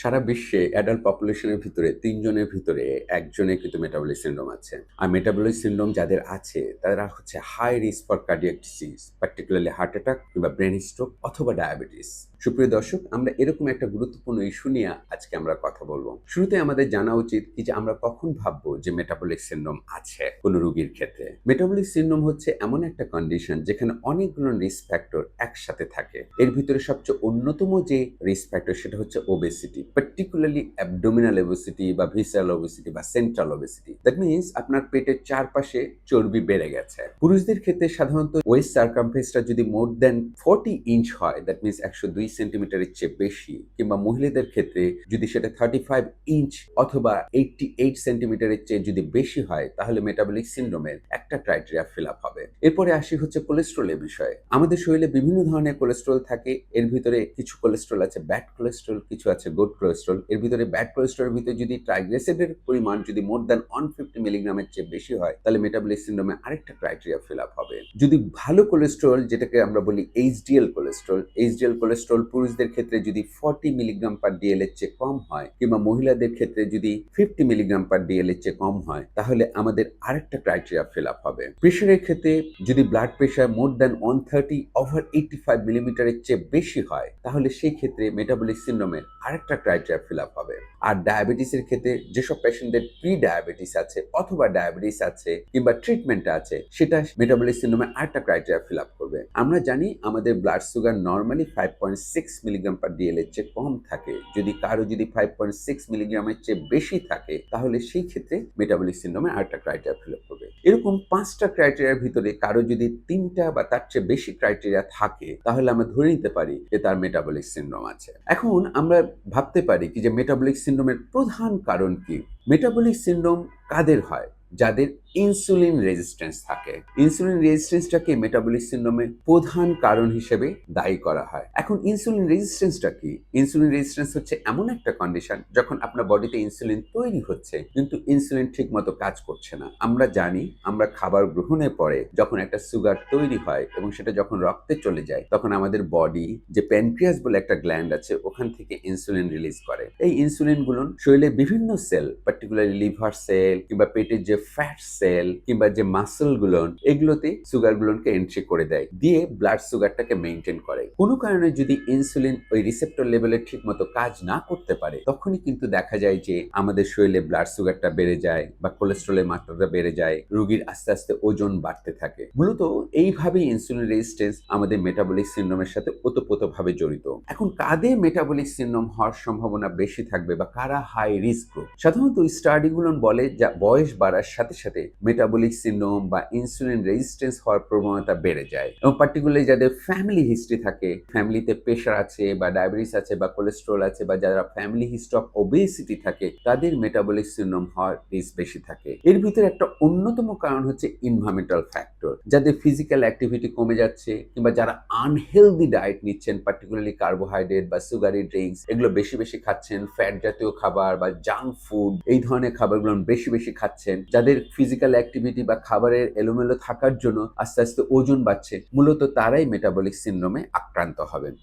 সারা বিশ্বে অ্যাডাল্ট পপুলেশনের ভিতরে তিনজনের ভিতরে একজনের কিন্তু মেটাবলিক সিন্ড্রোম আছে। আর মেটাবলিক সিন্ড্রোম যাদের আছে, তারা হচ্ছে high risk for cardiac disease particularly heart attack কিংবা ব্রেন স্ট্রোক অথবা ডায়াবেটিস সুপ্রিয় দর্শক, আমরা এরকম একটা গুরুত্বপূর্ণ ইস্যু নিয়ে আজকে আমরা কথা বলব। শুরুতে আমাদের জানা উচিত কি যে আমরা কখন ভাববো যে মেটাবলিক সিন্ড্রোম আছে কোনো রোগীর ক্ষেত্রে। মেটাবলিক সিন্ড্রোম হচ্ছে এমন একটা কন্ডিশন যেখানে অনেকগুলো রিস্ক ফ্যাক্টর একসাথে থাকে। এর ভিতরে সবচেয়ে অন্যতম যে রিস্ক ফ্যাক্টর সেটা হচ্ছে ওবেসিটি পার্টিকুলারলি অ্যাবডোমিনাল ওবেসিটি বা ভিসাল ওবেসিটি বা সেন্ট্রাল ওবেসিটি দ্যাট মিনস আপনার পেটের চারপাশে চর্বি বেড়ে গেছে। পুরুষদের ক্ষেত্রে সাধারণত ওয়েস্ট সার্কামফেসটা যদি মোর দেন ফোর্টি ইঞ্চ হয় দ্যাট মিনস একশো দুই সেন্টিমিটারের চেয়ে বেশি, কিংবা মহিলাদের ক্ষেত্রে যদি সেটা থার্টি ফাইভ ইঞ্চ অথবা এইটটি এইট সেন্টিমিটারের চেয়ে যদি বেশি হয়, তাহলে মেটাবলিক সিন্ড্রোমের একটা ক্রাইটেরিয়া ফিল আপ হবে। এরপরে আসি হচ্ছে কোলেস্ট্রলের বিষয়ে। আমাদের শরীরে বিভিন্ন ধরনের কোলেস্ট্রল থাকে, এর ভিতরে কিছু কোলেস্ট্রল আছে ব্যাড কোলেস্ট্রল কিছু আছে গুড কোলেস্ট্রল এর ভিতরে ব্যাড কোলেস্ট্রলের ভিতরে যদি ট্রাইগ্লিসাইডের পরিমাণ যদি মোর দ্যান ওয়ান ফিফটি মিলিগ্রামের চেয়ে বেশি হয়, তাহলে মেটাবলিক সিন্ড্রোমে আরেকটা ক্রাইটেরিয়া ফিল আপ হবে। যদি ভালো কোলেস্ট্রল যেটাকে আমরা বলি এইচডিএল কোলেস্ট্রল এইচডিএল কোলেস্ট্রল পুরুষদের ক্ষেত্রে যদি ফর্টি মিলিগ্রাম পার ডিএল এর চেয়ে কম হয়, কিংবা মহিলাদের ক্ষেত্রে যদি ফিফটি মিলিগ্রাম পার ডিএল এর চেয়ে কম হয়, তাহলে আমাদের আরেকটা ক্রাইটেরিয়া ফিল আপ হবে। প্রেশারের ক্ষেত্রে যদি blood pressure more than one thirty over eighty five মিলিমিটারের চেয়ে বেশি হয়, তাহলে সেই ক্ষেত্রে মেটাবলিক সিন্ড্রোমের আরেকটা ক্রাইটেরিয়া ফিল আপ হবে। আর ডায়াবেটিসের ক্ষেত্রে যেসব পেশেন্টদের প্রি ডায়াবেটিস আছে অথবা ডায়াবেটিস আছে কিংবা ট্রিটমেন্টে আছে, সেটা মেটাবলিক সিন্ড্রোমে আরেকটা ক্রাইটেরিয়া ফিল আপ করবে। আমরা জানি আমাদের blood sugar normally five point six milligram per dL এর চেয়ে কম থাকে। যদি কারও যদি ফাইভ পয়েন্ট সিক্স মিলিগ্রামের চেয়ে বেশি থাকে, তাহলে সেই ক্ষেত্রে মেটাবলিক সিন্ড্রোমে আরেকটা ক্রাইটেরিয়া ফিল আপ করবে। এরকম পাঁচটা ক্রাইটেরিয়ার ভিতরে কারও যদি তিনটা বা তার চেয়ে বেশি ক্রাইটেরিয়া থাকে, তাহলে আমরা ধরে নিতে পারি যে তার মেটাবলিক সিন্ড্রোম আছে। এখন আমরা ভাবতে পারি কি যে মেটাবলিক সিন্ড্রোমের প্রধান কারণ কি? মেটাবলিক সিন্ড্রোম কাদের হয়? যাদের ইনসুলিন রেজিস্ট্যান্স থাকে। ইনসুলিন রেজিস্ট্যান্সটাকে মেটাবলিক সিন্ড্রোমের প্রধান কারণ হিসেবে দায়ী করা হয়। এখন ইনসুলিন রেজিস্ট্যান্সটা কি? ইনসুলিন রেজিস্ট্যান্স হচ্ছে এমন একটা কন্ডিশন যখন আপনার বডিতে ইনসুলিন তৈরি হচ্ছে, কিন্তু ইনসুলিন ঠিক মতো কাজ করছে না। আমরা জানি, আমরা খাবার গ্রহণের পরে যখন একটা সুগার তৈরি হয় এবং সেটা যখন রক্তে চলে যায়, তখন আমাদের বডি যে প্যানক্রিয়াস বলে একটা গ্ল্যান্ড আছে, ওখান থেকে ইনসুলিন রিলিজ করে। এই ইনসুলিনগুলো শরীরে বিভিন্ন সেল পার্টিকুলারলি লিভার সেল কিংবা পেটের যে ফ্যাট সেল কিংবা যে মাসেলগুলো এগুলোতে সুগার গুলোকে এন্ট্রি করে দেয়, দিয়ে ব্লাড সুগারটাকে মেনটেন করে। কোনো কারণে যদি ইনসুলিন ওই রিসেপ্টর লেভেলে ঠিক মতো কাজ না করতে পারে, তখনই কিন্তু দেখা যায় যে আমাদের শরীরে ব্লাড সুগারটা বেড়ে যায় বা কোলেস্ট্রলের মাত্রাটা বেড়ে যায়, রোগীর আস্তে আস্তে ওজন বাড়তে থাকে। মূলত এইভাবেই ইনসুলিন রেজিস্ট্যান্স আমাদের মেটাবলিক সিন্ড্রোমের সাথে ওতপ্রোতভাবে জড়িত। এখন কাদের মেটাবলিক সিন্ড্রোম হওয়ার সম্ভাবনা বেশি থাকবে বা কারা হাই রিস্ক গ্রুপ সাধারণত স্টাডিগুলো বলে যা বয়স বাড়ার সাথে সাথে মেটাবলিক সিন্ড্রোম বা ইনসুলিন রেজিস্ট্যান্স হওয়ার প্রবণতা বেড়ে যায়। এবং পার্টিকুলারলি যাদের ফ্যামিলি হিস্ট্রি থাকে ফ্যামিলিতে প্রেশার আছে বা ডায়াবেটিস আছে বা কোলেস্ট্রল আছে বা যারা ফ্যামিলি হিস্ট্রি অফ ওবেসিটি থাকে, তাদের মেটাবলিক সিন্ড্রোম হওয়ার রিস্ক বেশি থাকে। এর ভিতরে একটা অন্যতম কারণ হচ্ছে ইনভারমেন্টাল ফ্যাক্টর যাদের ফিজিক্যাল অ্যাক্টিভিটি কমে যাচ্ছে কিংবা যারা আনহেলদি ডায়েট নিচ্ছেন পার্টিকুলারলি কার্বোহাইড্রেট বা সুগারি ড্রিঙ্কস এগুলো বেশি বেশি খাচ্ছেন ফ্যাট জাতীয় খাবার বা জাঙ্ক ফুড এই ধরনের খাবারগুলো বেশি বেশি খাচ্ছেন যাদের ফিজিক্যাল অ্যাক্টিভিটি বা খাবারের এলোমেলো থাকার জন্য আস্তে আস্তে ওজন বাড়ছে, মূলত তারাই মেটাবলিক সিন্ড্রোমে আক্রান্ত হবেন।